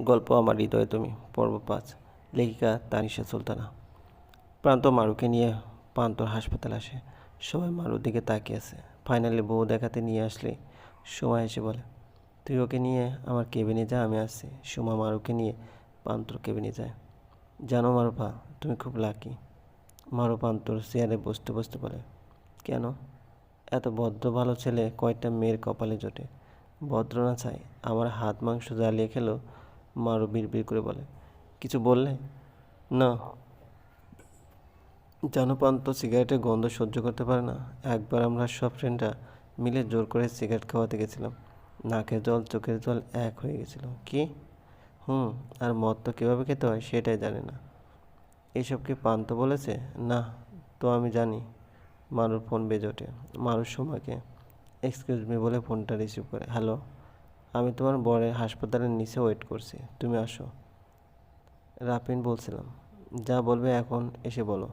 গল্প আমার হৃদয়ে তুমি, পর্ব পাঁচ, লেখিকা তানিশা সুলতানা। প্রান্ত মারুকে নিয়ে প্রান্তর হাসপাতাল আসে। সবাই মারুর দিকে তাকিয়ে আছে। ফাইনালি বউ দেখাতে নিয়ে আসলে সময় এসে বলে, তুই ওকে নিয়ে আমার কেবিনে যা, আমি আসছি। সোমা মারুকে নিয়ে পান্তর কেবিনে যায়। জানো মারুফা, তুমি খুব লাকি মারু পান্তর চেয়ারে বসতে বসতে বলে, কেন? এত ভদ্র ভালো ছেলে কয়টা মেয়ের কপালে জোটে। ভদ্র না চাই আমার হাত মাংস জ্বালিয়ে খেলো মারু বিড়বিড় করে বলে। কিছু বললে? না। জানোপান তো সিগারেটের গন্ধ সহ্য করতে পারে না। একবার আমরা সব ফ্রেন্ডরা মিলে জোর করে সিগারেট খাওয়াতে গেছিলাম। নাকের জল, চোখের জল এক হয়ে গেছিল। কি? হুম, আর মদ তো কীভাবে খেতে হয় সেটাই জানে না। এসব কি পান্ত বলেছে? না, তো আমি জানি। মারুর ফোন বেজে ওঠে। মারুর সময়কে এক্সকিউজ মি বলে ফোনটা রিসিভ করে। হ্যালো? আমি তোমার বরের হাসপাতালের নিচে ওয়েট করছি। তুমি আসো। রাপিন বলছিলাম। যা বলবে এখন এসে বলো।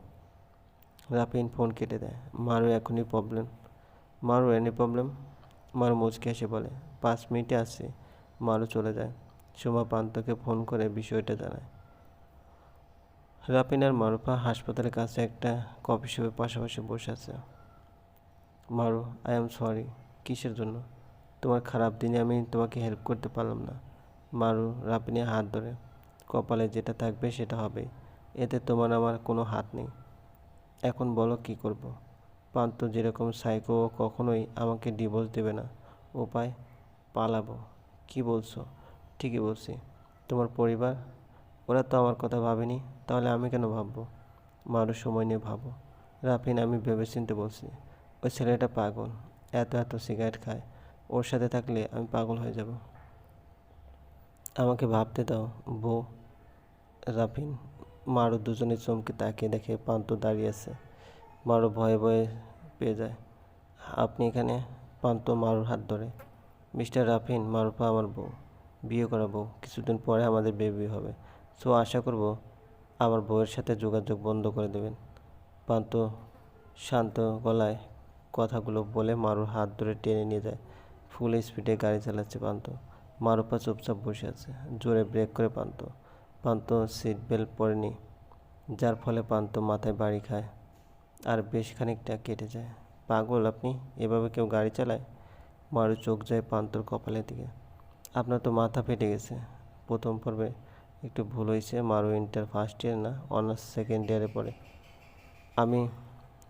রাপিন ফোন কেটে দেয়। মারু এখনই problem Maru any problem Maru মুচকে এসে বলে, পাঁচ মিনিটে আসছি। মারু চলে যায়। সোমা পান্তকে ফোন করে বিষয়টা জানায়। রাপিন আর মারুফা হাসপাতালের কাছে একটা কফি শপের পাশাপাশি বসে আছে। মারু আই এম সরি কিসের জন্য? তোমার খারাপ দিনে আমি তোমাকে হেল্প করতে পারলাম না। মারু রাপিনের হাত ধরে। কপালে যেটা থাকবে সেটা হবে। এতে তোমার আমার কোনো হাত নেই। এখন বলো কি করব। পান্ত যেরকম সাইকো কখনোই আমাকে ডিভোর্স দেবে না। উপায়? পালাবো। কি বলছো? ঠিকই বলছি। তোমার পরিবার? ওরা তো আমার কথা ভাবেনি। তাহলে আমি কেন ভাববো? মারু সময় নিয়ে ভাবো। রাফিন আমি ভেবে চিনতে বলছি, ওই ছেলেটা পাগল। এত এত সিগারেট খায়। ওর সাথে থাকলে আমি পাগল হয়ে যাব। আমাকে ভাবতে দাও, বউ। রাফিন, মারু দুজনে চমকে তাকিয়ে দেখে পান্ত দাঁড়িয়ে আছে। মারু ভয়ে ভয়ে পেয়ে যায়। আপনি এখানে? পান্ত মারুর হাত ধরে। মিস্টার রাফিন মারুফা আমার বউ। বিয়ে করা বউ। কিছুদিন পরে আমাদের বেবি হবে। সো আশা করব আমার বউয়ের সাথে যোগাযোগ বন্ধ করে দেবেন। পান্ত শান্ত গলায় কথাগুলো বলে মারুর হাত ধরে টেনে নিয়ে যায়। ফুল স্পিডে গাড়ি চালাচ্ছে পান্ত। মারুপা চুপচাপ বসে আছে, জোরে ব্রেক করে পান্ত। পান্ত সিট বেল্ট পরেনি, যার ফলে পান্ত মাথায় বাড়ি খায়। আর বেশ খানিকটা কেটে যায়। পাগল আপনি, এভাবে কেউ গাড়ি চালায়? মারু চোখ যায় পান্তর কপালের দিকে। আপনার তো মাথা ফেটে গেছে। প্রথম পর্বে একটু ভুল হয়েছে, মারু ইন্টার ফার্স্ট ইয়ার না অনার্স সেকেন্ড ইয়ারে পড়ে। আমি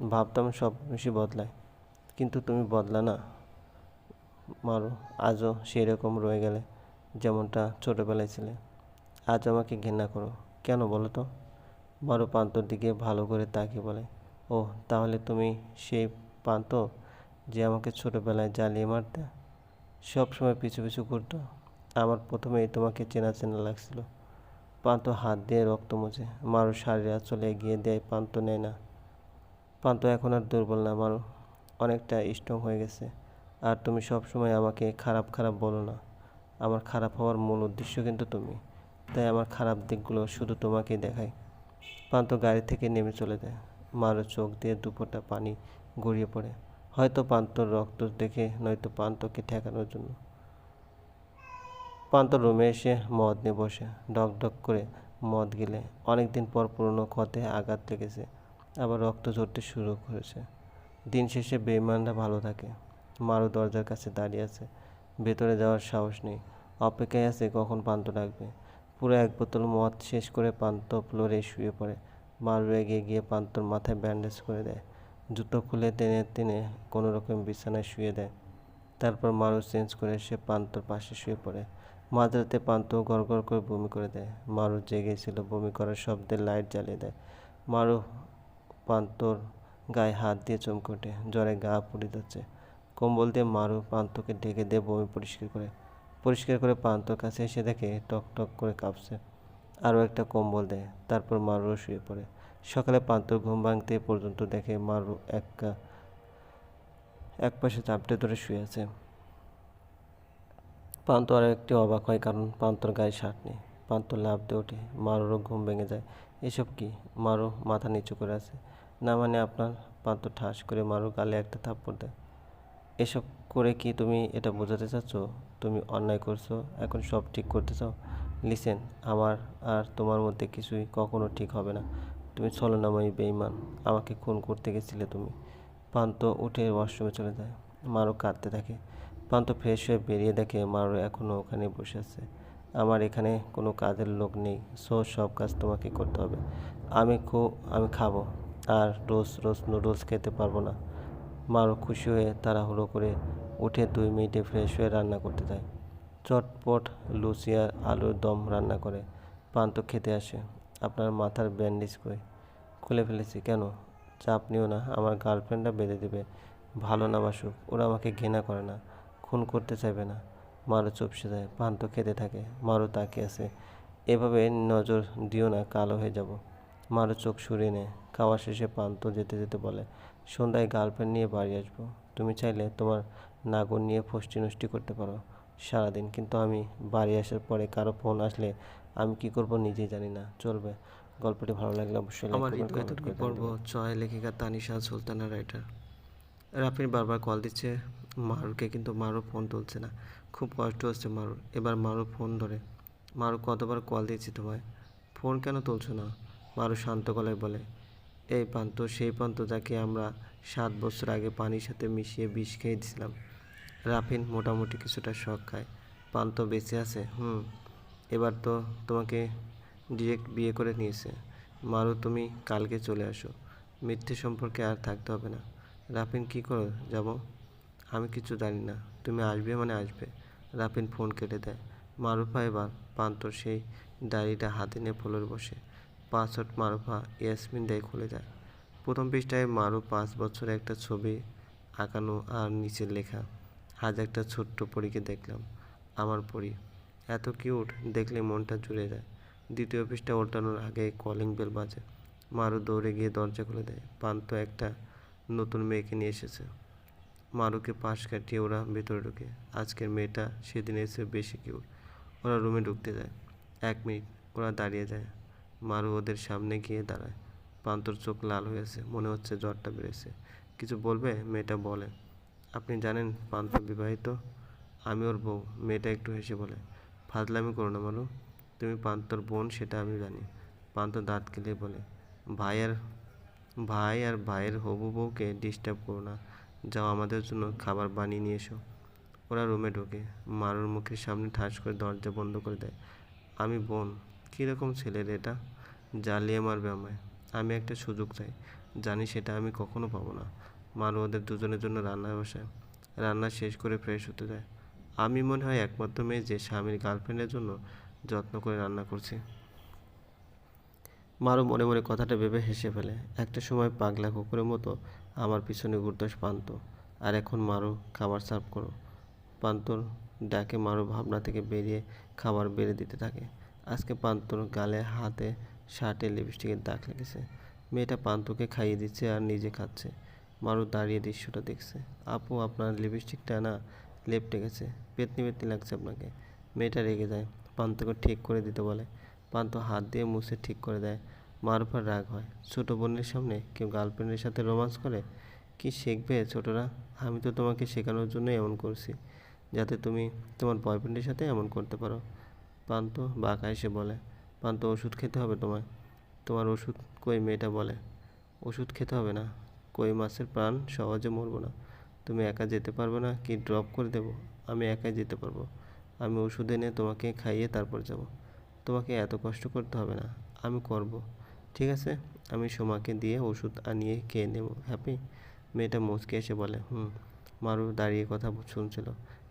ভাবতাম সব বেশি বদলায়, কিন্তু তুমি বদলা না। মারু, আজও সেই রকম রয়ে গেলে যেমনটা ছোটোবেলায় ছিলে। আজ আমাকে ঘৃণা করো। কেন বলো তো? মারু পান্তর দিকে ভালো করে তাকিয়ে বলে ও তাহলে তুমি সেই পান্ত যে আমাকে ছোটোবেলায় জ্বালিয়ে মারতে? সব সময় পিছু পিছু করতো আমার প্রথমেই তোমাকে চেনা চেনা লাগছিল। পান্ত হাত দিয়ে রক্ত মুছে, মারু শাড়ির চলে এগিয়ে দেয় পান্ত নেয় না। পান্ত এখন আর দুর্বল না, মারু। অনেকটা স্ট্রং হয়ে গেছে। আর তুমি সব সময় আমাকে খারাপ খারাপ বলো না। আমার খারাপ হওয়ার মূল উদ্দেশ্য কিন্তু তুমি। তাই আমার খারাপ দিকগুলো শুধু তোমাকেই দেখাই। পান্ত গাড়ি থেকে নেমে চলে যায়। মারো চোখ দিয়ে দুপোটা পানি গড়িয়ে পড়ে। হয়তো পান্তর রক্ত দেখে, নয়তো পান্তকে ঠেকানোর জন্য। পান্ত রুমে এসে মদ নিয়ে বসে। ডক ডক করে মদ গেলে। অনেকদিন পর পুরনো ক্ষতে আঘাত লেগেছে। আবার রক্ত ঝরতে শুরু করেছে। দিন শেষে বেইমানরা ভালো থাকে। মারু দরজার কাছে দাঁড়িয়ে আছে। ভেতরে যাওয়ার সাহস নেই। অপেক্ষায় আছে কখন পান্ত ডাকবে। পুরো এক বোতল মদ শেষ করে পান্ত ফ্লোরে শুয়ে পড়ে। মারু এগিয়ে গিয়ে পান্তর মাথায় ব্যান্ডেজ করে দেয়। জুতো খুলে টেনে টেনে কোনো রকম বিছানায় শুয়ে দেয়। তারপর মারু চেঞ্জ করে সে পান্তর পাশে শুয়ে পড়ে। মাঝরাতে পান্ত গড় করে বমি করে দেয়। মারু জেগেছিল বমি করার শব্দে লাইট জ্বালিয়ে দেয়। মারু পান্তর গায়ে হাত দিয়ে চমকে ওঠে। জ্বরে গা পুড়ে যাচ্ছে। কম্বল দিয়ে মারু পান্তকে ঢেকে দিয়ে বমি পরিষ্কার করে পরিষ্কার করে পান্তর কাছে এসে দেখে টক টক করে কাঁপছে। আরও একটা কম্বল দেয়, তারপর মারুও শুয়ে পড়ে। সকালে পান্তর ঘুম ভাঙতে পর্যন্ত দেখে মারু এক এক পাশে চাপটে ধরে শুয়ে আছে। পান্ত আরও একটি অবাক হয় কারণ পান্তর গায়ে শার্ট নেই। পান্ত লাভ দিয়ে ওঠে, মারুরও ঘুম ভেঙে যায়। এসব কি? মারু মাথা নিচু করে আছে। না মানে আপনার পান্ত ঠাস করে মারু গালে একটা থাপ্পড় দেয়। এসব করে কি তুমি এটা বোঝাতে চাচ্ছ? তুমি অন্যায় করছ, এখন সব ঠিক করতে চাও? লিসেন আমার আর তোমার মধ্যে কিছুই কখনো ঠিক হবে না। তুমি ছলনাময়ী বেইমান আমাকে খুন করতে গেছিলে তুমি। পান্ত উঠে ওয়াশরুমে চলে যায়। মারু কাঁদতে থাকে। পান্ত ফ্রেশ হয়ে বেরিয়ে দেখে মারু এখনও ওখানে বসে আছে। আমার এখানে কোনো কাজের লোক নেই। সো সব কাজ তোমাকে করতে হবে। আমি খু, আমি খাব। আর রোজ রোজ নুডলস খেতে পারব না। মারু খুশি হয়ে তাড়াহুড়ো করে উঠে দুই মিনিটে ফ্রেশ হয়ে রান্না করতে যায়। চটপট লুচি আর আলুর দম রান্না করে পান্ত খেতে আসে। আপনার মাথার ব্যান্ডেজ করে খুলে ফেলেছি, কেন? চাপ নিও না, আমার গার্লফ্রেন্ডরা বেঁধে দেবে। ভালো না বাসুক, ওরা আমাকে ঘৃণা করে না, খুন করতে চাইবে না। মারু চুপসে যায়, পান্ত খেতে থাকে মারু তাকিয়ে আছে। এভাবে নজর দিও না, কালো হয়ে যাব। মারু চোখ সরিয়ে নেয় খাওয়া শেষে পান্ত যেতে যেতে বলে সন্ধ্যায় গার্লফ্রেন্ড নিয়ে বাড়ি আসব। তুমি চাইলে তোমার নাগর নিয়ে ফষ্টি নষ্টি করতে পারো। সারাদিন কিন্তু আমি বাড়ি আসার পরে কারও ফোন আসলে আমি কি করব নিজেই জানি না। চলবে। গল্পটি ভালো লাগলে অবশ্যই আমার comment পর্ব ছয় লেখিকা তানিশা সুলতানা রাইটার রাফির বারবার কল দিচ্ছে। মারুকে কিন্তু মারু ফোন তুলছে না। খুব কষ্ট হচ্ছে মারুর। এবার মারু ফোন ধরে মারু কতবার কল দিয়েছি তোমায়? ফোন কেন তুলছো না? মারু শান্ত গলায় বলে এই প্রান্ত, সেই প্রান্ত যাকে আমরা সাত বছর আগে পানির সাথে মিশিয়ে বিষ খেয়ে দিয়েছিলাম রাফিন মোটামুটি কিছুটা শখ খায়। প্রান্ত বেঁচে আছে? হুম। এবার তো তোমাকে ডিরেক্ট বিয়ে করে নিয়েছে। মারু, তুমি কালকে চলে আসো। মিথ্যে সম্পর্কে আর থাকতে হবে না। রাফিন, কি করো? যাব? আমি কিছু জানি না। তুমি আসবে মানে আসবে। রাফিন ফোন কেটে দেয়। মারুফা এবার পান্তর সেই ডায়েরিটা হাতে নিয়ে ফলোর বসে। পাসওয়ার্ড মারুফা ইয়াসমিন দেয় খুলে যায়। প্রথম পৃষ্ঠায় মারু পাঁচ বছর একটা ছবি আঁকানো আর নিচে লেখা। আজ একটা ছোট্ট পরীকে দেখলাম, আমার পরী। এত কিউট, দেখলে মনটা জুড়ে যায়। দ্বিতীয় পৃষ্ঠা উল্টানোর আগে কলিং বেল বাজে। মারু দৌড়ে গিয়ে দরজা খুলে দেয়। পান্ত একটা নতুন মেয়েকে নিয়ে এসেছে। মারুকে পাশ কাটিয়ে ওরা ভেতরে ঢুকে। আজকের মেয়েটা সেদিন এসে বেশি কিউট। ওরা রুমে ঢুকতে যায়। এক মিনিট ওরা দাঁড়িয়ে যায়। মারু ওদের সামনে গিয়ে দাঁড়ায়। পান্তর চোখ লাল হয়েছে, মনে হচ্ছে জ্বরটা বেড়েছে। কিছু বলবে? মেয়েটা বলে। আপনি জানেন পান্ত বিবাহিত? আমি ওর বউ। মেয়েটা একটু হেসে বলে। ফাজলামি করো না মারু তুমি পান্তর বোন, সেটা আমি জানি। পান্ত দাঁত কেলে বলে। ভাই আর ভাই আর ভাইয়ের হবু বউকে ডিস্টার্ব করো না। যাও আমাদের জন্য খাবার বানিয়ে নিয়ে এসো। ওরা রুমে ঢোকে। মারুর মুখের সামনে ঠাস করে দরজা বন্ধ করে দেয়। আমি বোন। কীরকম ছেলে রে এটা? জ্বালিয়ে মারবে আমায় আমি একটা সুযোগ চাই। জানি সেটা আমি কখনো পাবো না। মারু ওদের দুজনের জন্য রান্নায় বসায় রান্না শেষ করে ফ্রেশ হতে যায়। আমি মনে হয় একমাত্র মেয়ে যে স্বামীর গার্লফ্রেন্ডের জন্য যত্ন করে রান্না করছি। মারু মনে মনে কথাটা ভেবে হেসে ফেলে। একটা সময় পাগলা কুকুরের মতো আমার পিছনে ঘুরতে পান্ত। আর এখন মারু খাবার সার্ভ করো। পান্তর ডাকে মারু ভাবনা থেকে বেরিয়ে খাবার বেড়ে দিতে থাকে। আজকে পান্তুর গালে হাতে শার্টে লিপস্টিকের দাগ লেগেছে। মেয়েটা পান্তকে খাইয়ে দিচ্ছে আর নিজে খাচ্ছে। মারু দাঁড়িয়ে দৃশ্যটা দেখছে। আপু, আপনার লিপস্টিকটা না লেপটে গেছে পেতনি পেতনি লাগছে আপনাকে। মেয়েটা রেগে যায়। পান্তকে ঠিক করে দিতে বলে। পান্ত হাত দিয়ে মুছে ঠিক করে দেয়। মার উপর রাগ হয়। ছোটো বোনের সামনে কেউ গার্লফ্রেন্ডের সাথে রোমান্স করে? কি শিখবে ছোটরা? আমি তো তোমাকে শেখানোর জন্য এমন করছি। যাতে তুমি তোমার বয়ফ্রেন্ডের সাথে এমন করতে পারো। পান্ত বাঁকা এসে বলে, পান্ত, ওষুধ খেতে হবে তোমায়? তোমার ওষুধ কই? মেয়েটা বলে, ওষুধ খেতে হবে না। কই মাছের প্রাণ সহজে মরবো না। তুমি একা যেতে পারবে না, কি ড্রপ করে দেবো? আমি একাই যেতে পারব। আমি ওষুধ এনে তোমাকে খাইয়ে তারপর যাব। তোমাকে এত কষ্ট করতে হবে না। আমি করব। ঠিক আছে? আমি সোমাকে দিয়ে ওষুধ আনিয়ে খেয়ে নেব। হ্যাপি? মেয়েটা মুচকে এসে বলে, হুম। মারু দাঁড়িয়ে কথা শুনছিল।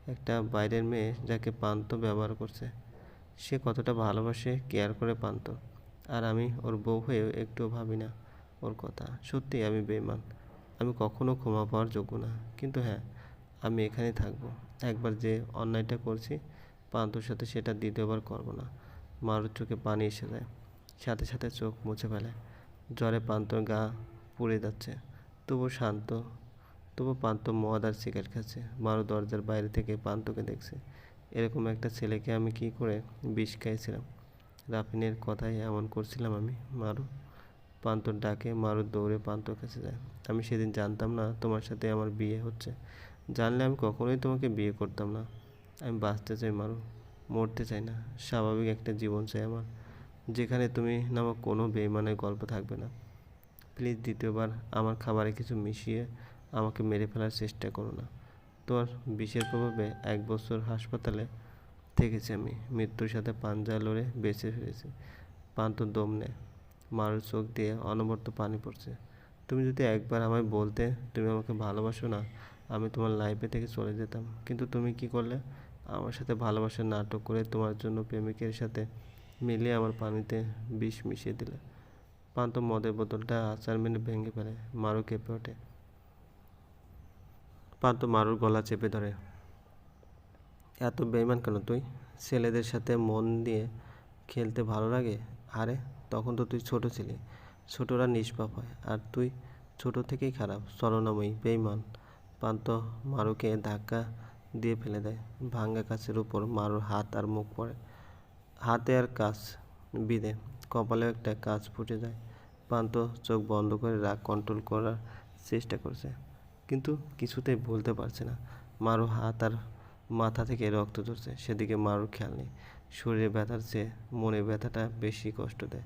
একটা বাইরের মেয়ে যাকে পান্ত ব্যবহার করছে সে কতটা ভালোবাসে, কেয়ার করে পান্ত। আর আমি ওর বউ হয়েও একটুও ভাবি না ওর কথা। সত্যি আমি বেইমান আমি কখনো ক্ষমা পাওয়ার যোগ্য না। কিন্তু হ্যাঁ আমি এখানেই থাকব। একবার যে অন্যায়টা করছি, পান্তর সাথে সেটা দ্বিতীয়বার করব না। মারুর চোখে পানি এসে যায়। সাথে সাথে চোখ মুছে ফেলে। জ্বরে পান্তর গা পুড়ে যাচ্ছে। তবু শান্ত তবু পান্ত মদ আর সিগারেট খাচ্ছে। মারু দরজার বাইরে থেকে পান্তকে দেখছে। এরকম একটা ছেলেকে আমি কি করে বিষ খাইছিলাম? রাফিনের কথাই এমন করছিলাম আমি, মারু। পান্তর ডাকে মারু দৌড়ে পান্তর কাছে যায়। আমি সেদিন জানতাম না তোমার সাথে আমার বিয়ে হচ্ছে। জানলে আমি কখনোই তোমাকে বিয়ে করতাম না। আমি বাঁচতে চাই, মারু। মরতে চাই না। স্বাভাবিক একটা জীবন চাই আমার, যেখানে তুমি নামা কোনো বেইমানের গল্প থাকবে না। প্লিজ দ্বিতীয়বার আমার খাবারে কিছু মিশিয়ে আমাকে মেরে ফেলার চেষ্টা করো না। তোমার বিষের প্রভাবে এক বছর হাসপাতালে থেকেছি আমি। মৃত্যুর সাথে পাঞ্জা লড়ে বেঁচে ফিরেছি। পান্ত দম মারুর চোখ দিয়ে অনবরত পানি পড়ছে। তুমি যদি একবার আমায় বলতে তুমি আমাকে ভালোবাসো না, আমি তোমার লাইফে থেকে চলে যেতাম। কিন্তু তুমি কি করলে? আমার সাথে ভালোবাসার নাটক করে তোমার জন্য প্রেমিকের সাথে মিলিয়ে আমার পানিতে বিষ মিশিয়ে দিলে। পান্ত মদের বোতলটা আচার মেনে ভেঙে ফেলে। মারু কেঁপে ওঠে। পান্ত মারুর গলা চেপে ধরে। এত বেইমান কেন তুই? ছেলেদের সাথে মন দিয়ে খেলতে ভালো লাগে? আরে, তখন তো তুই ছোট ছিলি। ছোটরা নিষ্পাপ হয়। আর তুই ছোট থেকেই খারাপ স্মরণাময়ী বেইমান পান্ত মারুকে ধাক্কা দিয়ে ফেলে দেয়। ভাঙ্গা কাছের উপর মারুর হাত আর মুখ পড়ে। হাতে আর কাজ বিঁধে। কপালে একটা কাজ ফুটে যায়। পান্ত চোখ বন্ধ করে রাগ কন্ট্রোল করার চেষ্টা করছে। কিন্তু কিছুতেই বলতে পারছে না। মারু হাত আর মাথা থেকে রক্ত ঝরছে। সেদিকে মারুর খেয়াল নেই। শরীরে ব্যথার চেয়ে মনে ব্যথাটা বেশি কষ্ট দেয়।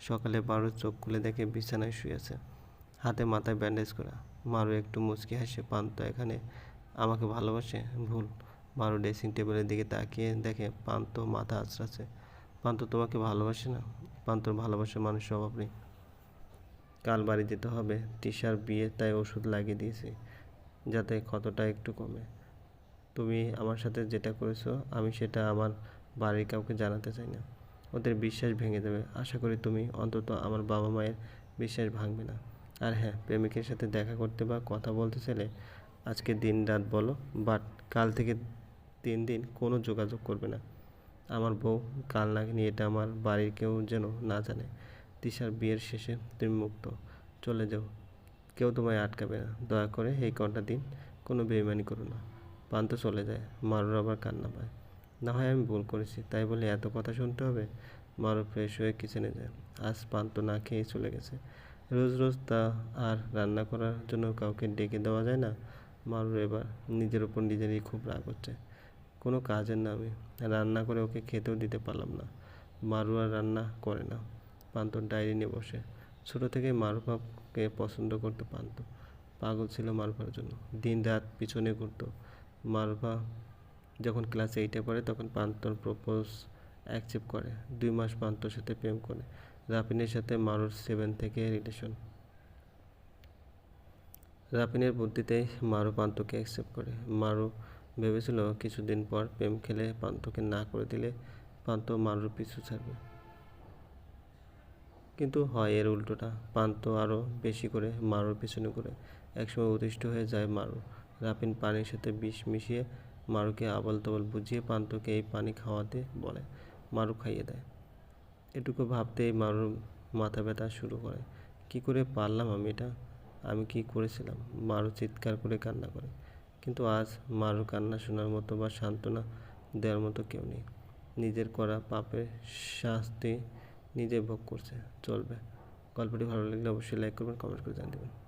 সকালে মারু চোখ খুলে দেখে বিছানায় শুয়ে আছে। হাতে মাথায় ব্যান্ডেজ করা। মারু একটু মুচকি হাসে পান্ত এখানে আমাকে ভালোবাসে, ভুল। মারু ড্রেসিং টেবিলের দিকে তাকিয়ে দেখে পান্ত মাথা আঁচড়াচ্ছে পান্ত তোমাকে ভালোবাসে না? পান্তর ভালোবাসে মানুষ স্বভাব নেই। কাল বাড়ি যেতে হবে। তিশার বিয়ে, তাই ওষুধ লাগিয়ে দিয়েছি, যাতে ক্ষতটা একটু কমে। তুমি আমার সাথে যেটা করেছ, আমি সেটা আমার বাড়ির কাউকে জানাতে চাই না। ওদের বিশ্বাস ভেঙে দেবে। আশা করি তুমি অন্তত আমার বাবা মায়ের বিশ্বাস ভাঙবে না। আর হ্যাঁ প্রেমিকের সাথে দেখা করতে বা কথা বলতে চাইলে আজকে দিন রাত বলো, বাট কাল থেকে তিন দিন কোনো যোগাযোগ করবে না। আমার বউ কাল নাগিনি, এটা আমার বাড়ির কেউ যেন না জানে। তিশার বিয়ের শেষে তুমি মুক্ত। চলে যাও। কেউ তোমায় আটকাবে না। দয়া করে এই কটা দিন কোনো বেইমানি করো না। পান্ত চলে যায়। মারুর আবার কান্না পায়। না হয় আমি ভুল করেছি, তাই বলে এত কথা শুনতে হবে? মারু ফ্রেশ হয়ে কিচেনে যায়। আজ পান্ত না খেয়ে চলে গেছে। রোজ রোজ তা আর রান্না করার জন্য কাউকে ডেকে দেওয়া যায় না? মারুর এবার নিজের ওপর নিজেরই খুব রাগ হচ্ছে। কোনো কাজের না আমি রান্না করে ওকে খেতেও দিতে পারলাম না। মারু আর রান্না করে না। পান্ত ডায়েরি নিয়ে বসে। ছোটো থেকে মারুফাকে পছন্দ করতো পান্ত পাগল ছিল মারুফার জন্য। দিন রাত পিছনে ঘুরতো। মারুফা যখন ক্লাস এইটে পড়ে, তখন পান্তর প্রপোজ অ্যাকসেপ্ট করে। দুই মাস পান্তর সাথে প্রেম করে। রাপিনের সাথে মারুর সেভেন থেকে রিলেশন রাপিনের বুদ্ধিতেই মারু পান্তকে অ্যাকসেপ্ট করে। মারু ভেবেছিল কিছুদিন পর প্রেম খেলে পান্তকে না করে দিলে পান্ত মারুর পিছু ছাড়বে। কিন্তু হয় এর উল্টোটা। পান্ত আরও বেশি করে, মারুর পেছনে করে একসময় অতিষ্ঠ হয়ে যায় মারু। রাপিন পানির সাথে বিষ মিশিয়ে মারুকে আবল তবল বুঝিয়ে পান্তকে এই পানি খাওয়াতে বলে, মারু খাইয়ে দেয়। এটুকু ভাবতেই মারুর মাথা ব্যথা শুরু করে। কি করে পারলাম আমি এটা? আমি কি করেছিলাম? মারু চিৎকার করে কান্না করে। কিন্তু আজ মারুর কান্না শোনার মতো বা সান্ত্বনা দেওয়ার মতো কেউ নেই। নিজের করা পাপের শাস্তি নিজে ভোগ করছে চলবে। গল্পটি ভালো লাগলে অবশ্যই লাইক করবেন কমেন্ট করে জানিয়ে দেবেন।